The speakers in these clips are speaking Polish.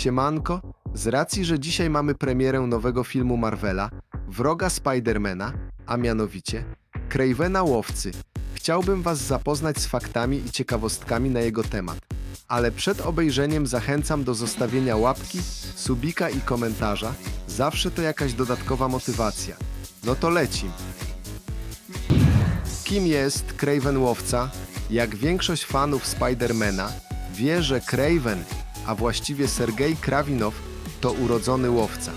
Siemanko, z racji, że dzisiaj mamy premierę nowego filmu Marvela, wroga Spidermana, a mianowicie Cravena Łowcy, chciałbym Was zapoznać z faktami i ciekawostkami na jego temat. Ale przed obejrzeniem zachęcam do zostawienia łapki, subika i komentarza. Zawsze to jakaś dodatkowa motywacja. No to lecim. Kim jest Craven Łowca? Jak większość fanów Spidermana wie, że Craven, a właściwie Sergej Krawinow, to urodzony łowca.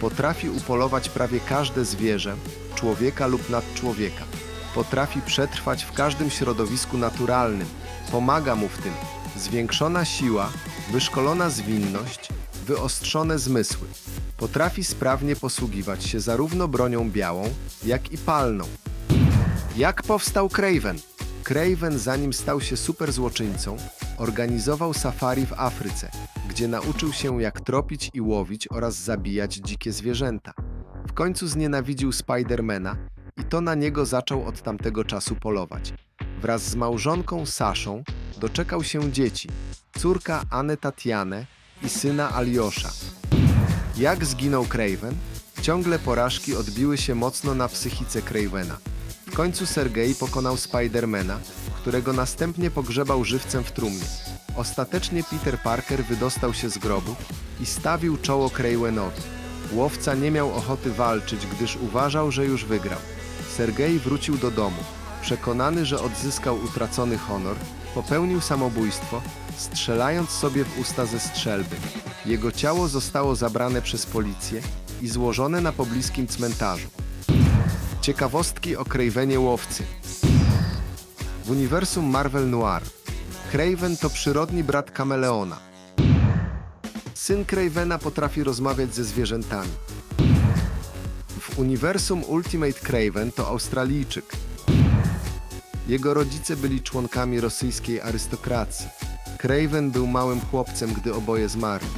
Potrafi upolować prawie każde zwierzę, człowieka lub nadczłowieka. Potrafi przetrwać w każdym środowisku naturalnym. Pomaga mu w tym zwiększona siła, wyszkolona zwinność, wyostrzone zmysły. Potrafi sprawnie posługiwać się zarówno bronią białą, jak i palną. Jak powstał Craven? Craven, zanim stał się superzłoczyńcą, organizował safari w Afryce, gdzie nauczył się jak tropić i łowić oraz zabijać dzikie zwierzęta. W końcu znienawidził Spidermana i to na niego zaczął od tamtego czasu polować. Wraz z małżonką Saszą doczekał się dzieci, córka Anę Tatianę i syna Aliosza. Jak zginął Craven? Ciągle porażki odbiły się mocno na psychice Cravena. W końcu Sergei pokonał Spidermana, którego następnie pogrzebał żywcem w trumnie. Ostatecznie Peter Parker wydostał się z grobu i stawił czoło Cravenowi. Łowca nie miał ochoty walczyć, gdyż uważał, że już wygrał. Sergei wrócił do domu. Przekonany, że odzyskał utracony honor, popełnił samobójstwo, strzelając sobie w usta ze strzelby. Jego ciało zostało zabrane przez policję i złożone na pobliskim cmentarzu. Ciekawostki o Cravenie Łowcy. W uniwersum Marvel Noir Craven to przyrodni brat kameleona. Syn Cravena potrafi rozmawiać ze zwierzętami. W uniwersum Ultimate Craven to Australijczyk. Jego rodzice byli członkami rosyjskiej arystokracji. Craven był małym chłopcem, gdy oboje zmarli.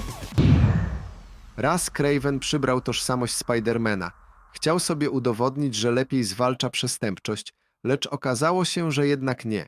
Raz Craven przybrał tożsamość Spidermana. Chciał sobie udowodnić, że lepiej zwalcza przestępczość, lecz okazało się, że jednak nie.